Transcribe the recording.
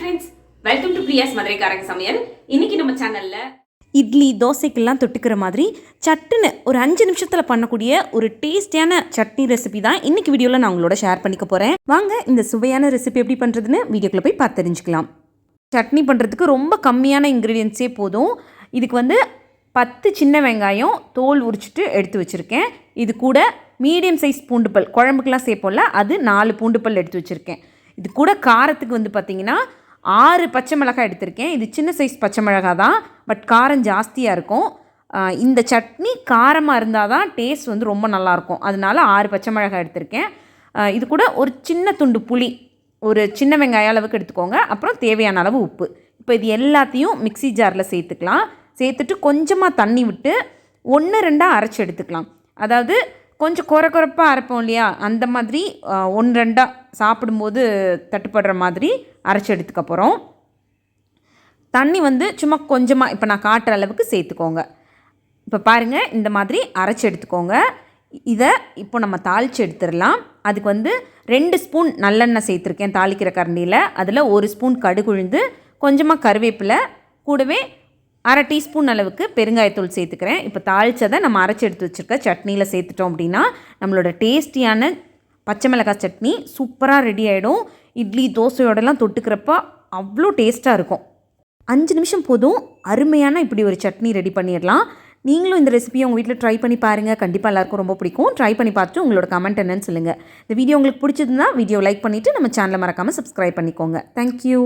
Friends welcome to Priya's மதுரைக்காரங்க சமையல் இன்னைக்கு நம்ம சேனல்ல இட்லி தோசைக்கெல்லாம் தொட்டுக்கிற மாதிரி சட்டுன்னு ஒரு அஞ்சு நிமிஷத்தில் பண்ணக்கூடிய ஒரு டேஸ்டியான சட்னி ரெசிபி தான் இன்னைக்கு வீடியோவில் நான் உங்களோட ஷேர் பண்ணிக்க போகிறேன் வாங்க இந்த சுவையான ரெசிபி எப்படி பண்ணுறதுன்னு வீடியோக்குள்ளே போய் பார்த்து தெரிஞ்சுக்கலாம். சட்னி பண்ணுறதுக்கு ரொம்ப கம்மியான இன்க்ரீடியன்ஸே போதும். இதுக்கு வந்து பத்து சின்ன வெங்காயம் தோல் உரிச்சிட்டு எடுத்து வச்சுருக்கேன். இது கூட மீடியம் சைஸ் பூண்டுப்பல் குழம்புக்கெல்லாம் சேர்ப்போம்ல அது நாலு பூண்டுப்பல் எடுத்து வச்சுருக்கேன். இது கூட காரத்துக்கு வந்து பார்த்திங்கன்னா ஆறு பச்சை மிளகாய் எடுத்திருக்கேன். இது சின்ன சைஸ் பச்சை மிளகாய் தான் பட் காரம் ஜாஸ்தியாக இருக்கும். இந்த சட்னி காரமாக இருந்தால் தான் டேஸ்ட் வந்து ரொம்ப நல்லாயிருக்கும் அதனால ஆறு பச்சை மிளகாய் எடுத்திருக்கேன். இது கூட ஒரு சின்ன துண்டு புளி ஒரு சின்ன வெங்காய அளவுக்கு எடுத்துக்கோங்க. அப்புறம் தேவையான அளவு உப்பு. இப்போ இது எல்லாத்தையும் மிக்ஸி ஜாரில் சேர்த்துக்கலாம். சேர்த்துட்டு கொஞ்சமாக தண்ணி விட்டு ஒன்று ரெண்டாக அரைச்சி எடுத்துக்கலாம். அதாவது கொஞ்சம் குறை குறைப்பாக அரைப்போம் இல்லையா? அந்த மாதிரி ஒன்று ரெண்டாக சாப்பிடும்போது தட்டுப்படுற மாதிரி அரைச்சி எடுத்துக்க போகிறோம் தண்ணி வந்து சும்மா கொஞ்சமாக இப்போ நான் காட்டுற அளவுக்கு சேர்த்துக்கோங்க. இப்போ பாருங்கள் இந்த மாதிரி அரைச்சி எடுத்துக்கோங்க. இதை இப்போ நம்ம தாளித்து எடுத்துடலாம். அதுக்கு வந்து ரெண்டு ஸ்பூன் நல்லெண்ணெய் சேர்த்துருக்கேன் தாளிக்கிற கரண்டியில். அதில் ஒரு ஸ்பூன் கடுகுழுந்து கொஞ்சமாக கருவேப்பிலை கூடவே அரை டீஸ்பூன் அளவுக்கு பெருங்காயத்தூள் சேர்த்துக்கிறேன். இப்போ தாளித்ததை நம்ம அரைச்சி எடுத்து வச்சுருக்க சட்னியில் சேர்த்துட்டோம் அப்படின்னா நம்மளோட டேஸ்டியான பச்சை மிளகாய் சட்னி சூப்பராக ரெடி ஆகிடும் இட்லி தோசையோடலாம் தொட்டுக்கிறப்ப அவ்வளோ டேஸ்ட்டாக இருக்கும். அஞ்சு நிமிஷம் போதும் அருமையான இப்படி ஒரு சட்னி ரெடி பண்ணிடலாம். நீங்களும் இந்த ரெசிபியை உங்கள் வீட்டில் ட்ரை பண்ணி பாருங்கள் கண்டிப்பாக எல்லாருக்கும் ரொம்ப பிடிக்கும். ட்ரை பண்ணி பார்த்துட்டு உங்களோட கமெண்ட் என்னன்னு சொல்லுங்கள் இந்த வீடியோ உங்களுக்கு பிடிச்சதுன்னா வீடியோ லைக் பண்ணிவிட்டு நம்ம சேனலை மறக்காமல் சப்ஸ்கிரைப் பண்ணிக்கோங்க. தேங்க்யூ